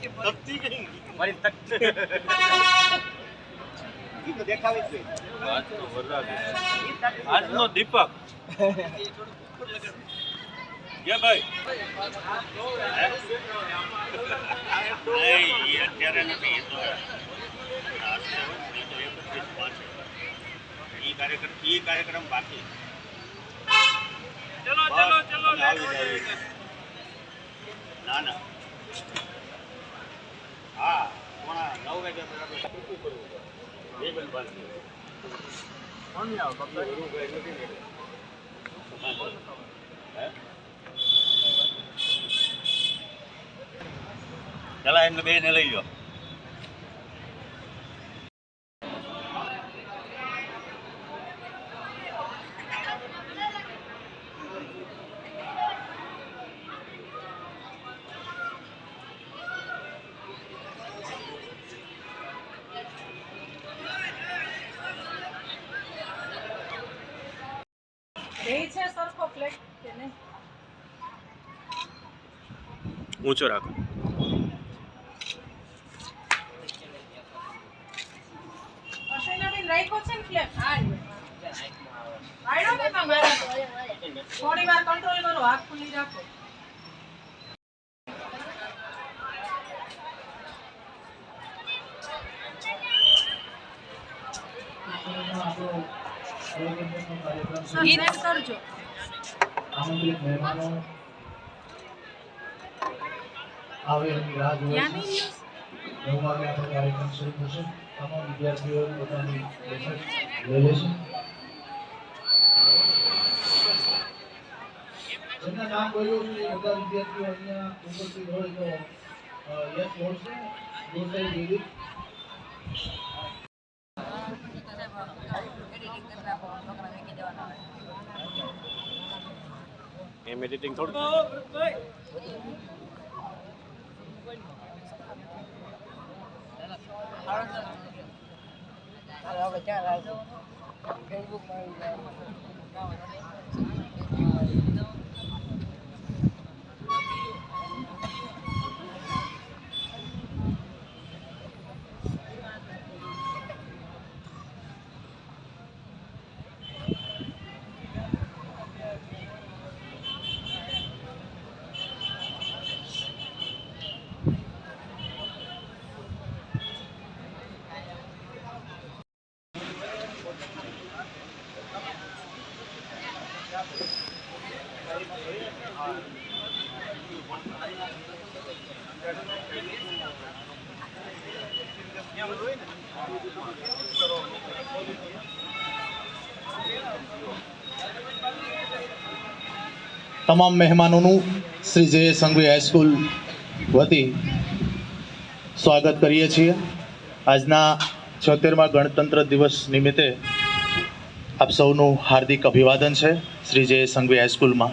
તકતી કઈ? મારી. આજનો દીપક. ભાઈ? અત્યારે નથી, તો પાંચે. ઈ કાર્યક્રમ એ કાર્યક્રમ બાકી. ચલો ચલો ચલો. ના ના. હા પોણા નવ વાગ્યા ટૂંકું કરવું. બે બેન બાંધી. હે? પેલા એમને બે ને લઈ જાઓ ખુલ્લી રાખો હિરેન કરજો આમંત્રિત મહેમાનો આવે એની રાહ જોવે છે નવ વાગે આપણો કાર્યક્રમ શરૂ થશે. તમામ વિદ્યાર્થીઓ પોતાની બેઠક લઈ લેશે. જેમના નામ બોલ્યું છે એ બધા વિદ્યાર્થીઓ અહીંયા ઉપસ્થિત હોય તો યસ બોલશે બોલશે વિવિધ એમ એડિટિંગ થોડું. ફેસબુક તમામ મહેમાનોનું શ્રી જય સંઘવી હાઈસ્કૂલ વતી સ્વાગત કરીએ છીએ. આજના છોતેરમાં ગણતંત્ર દિવસ નિમિત્તે આપ સૌનું હાર્દિક અભિવાદન છે શ્રી જય સંઘવી હાઈસ્કૂલમાં.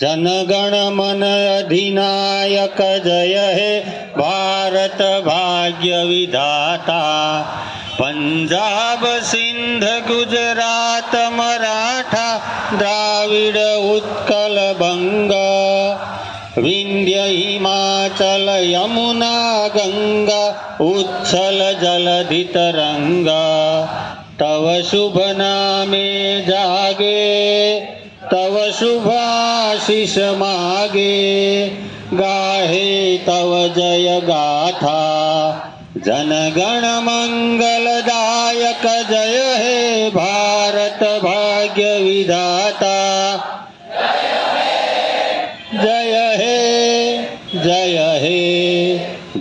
जनगण मन अधिनायक जय हे भारत भाग्य विधाता। पंजाब सिंध गुजरात मराठा द्राविड उत्कल बंग। विंध्य हिमाचल यमुना गंगा उच्छल जलधि तरंगा तव शुभ नामे जागे। तव शुभाशिष मागे गाहे तव जय गाथा जनगण मंगलदायक जय हे भारत भाग्य विधाता जय हे जय हे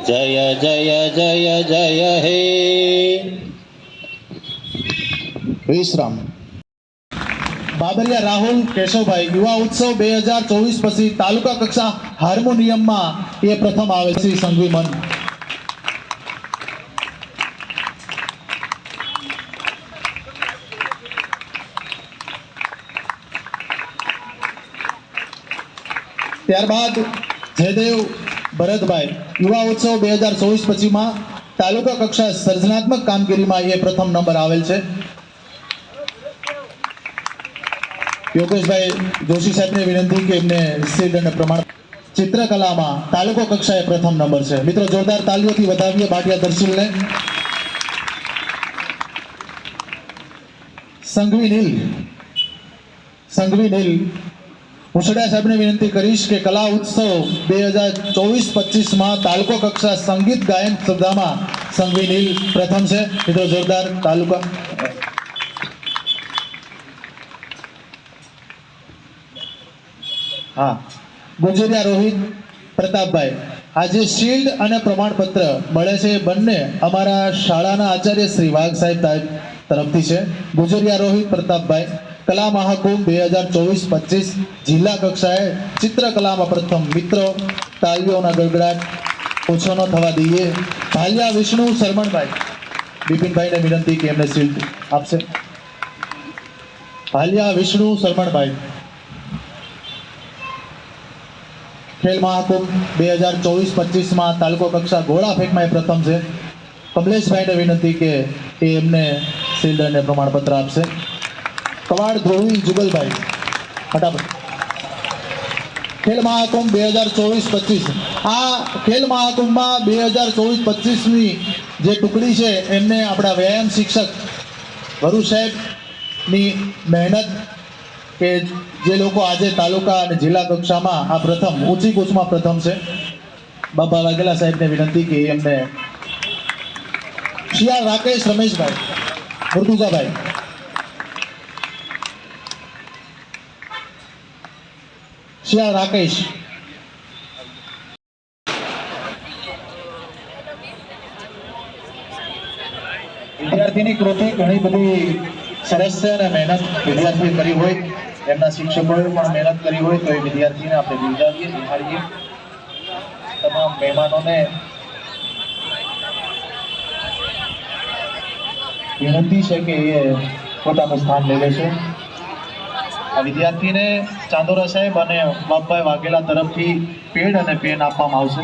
जय जय जय जय हे विश्राम બાબરિયા રાહુલ કેશવભાઈ, યુવા ઉત્સવ બે હજાર ચોવીસ પછી તાલુકા કક્ષા હાર્મોનિયમમાં એ પ્રથમ આવે છે સંઘવી મન ત્યારબાદ જયદેવ ભરતભાઈ, યુવા ઉત્સવ બે હજાર ચોવીસ પછીમાં તાલુકા કક્ષા સર્જનાત્મક કામગીરીમાં એ પ્રથમ નંબર આવેલ છે. યોગેશભાઈ જોશી સાહેબને વિનંતી કે એમને શિલ્ડ અને પ્રમાણ ચિત્રકલામાં તાલુકો કક્ષાએ પ્રથમ નંબર છે. મિત્રો, જોરદાર તાલીઓથી વધાવીએ ભાટિયા દર્શીલને સંઘવી નીલ. સંઘવી નીલ. મુસડા સાહેબને વિનંતી કરીશ કે કલા ઉત્સવ બે હજાર ચોવીસ પચીસમાં તાલુકો કક્ષા સંગીત ગાયન સ્પર્ધામાં સંઘવી નીલ પ્રથમ છે. મિત્રો, જોરદાર તાલુકા હા. ગુંજરિયા રોહિત પ્રતાપભાઈ. આજે શિલ્ડ અને પ્રમાણપત્ર મળે છે બંને અમારા શાળાના આચાર્ય શ્રી વાઘ સાહેબ તરફથી છે. ગુજરિયા રોહિત પ્રતાપભાઈ, કલા મહાકુંભ બે હજાર ચોવીસ પચીસ જિલ્લા કક્ષાએ ચિત્રકલામાં પ્રથમ મિત્રો તાલીઓના ગડગડાટ ઓછો ન થવા દઈએ. ભાલિયા વિષ્ણુ શરમણભાઈ. બિપિનભાઈને વિનંતી કે એમને શિલ્ડ આપશે. ભાલિયા વિષ્ણુ શરમણભાઈ. ખેલ મહાકુંભ બે હજાર ચોવીસ, પચીસમાં તાલુકો કક્ષા ગોળા ફેંકમાં એ પ્રથમ છે. કમલેશભાઈને વિનંતી કે એ એમને શિલ્ડ પ્રમાણપત્ર આપશે. કવાડ ધ્રુવી જુગલભાઈ, ફટાફટ. ખેલ મહાકુંભ બે હજાર ચોવીસ, પચીસ. આ ખેલ મહાકુંભમાં બે હજાર ચોવીસ, પચીસની જે ટુકડી છે, એમને આપણા વ્યાયામ શિક્ષક વરુ સાહેબની મહેનત કે જે લોકો આજે તાલુકા અને જિલ્લા કક્ષામાં આ પ્રથમ, ઊંચી કૂચમાં પ્રથમ છે. બાબા વાઘેલા સાહેબને વિનંતી કે એમને શિયાળ રાકેશ રમેશભાઈ મુર્તુજાભાઈ શિયાળ રાકેશ વિદ્યાર્થીની કૃતિ ઘણી બધી સરસ છે અને મહેનત વિદ્યાર્થીએ કરી હોય. એમના શિક્ષકોએ પણ મહેનત કરી હોય તો એ વિદ્યાર્થીને આપણે બિરદાવીએ, નિહાળીએ. તમામ મહેમાનોને વિનંતી છે કે એ પોતાનું સ્થાન લઈ છે. આ વિદ્યાર્થીને ચાંદોરા સાહેબ અને બાપભાઈ વાઘેલા તરફથી પેડ અને પેન આપવામાં આવશે.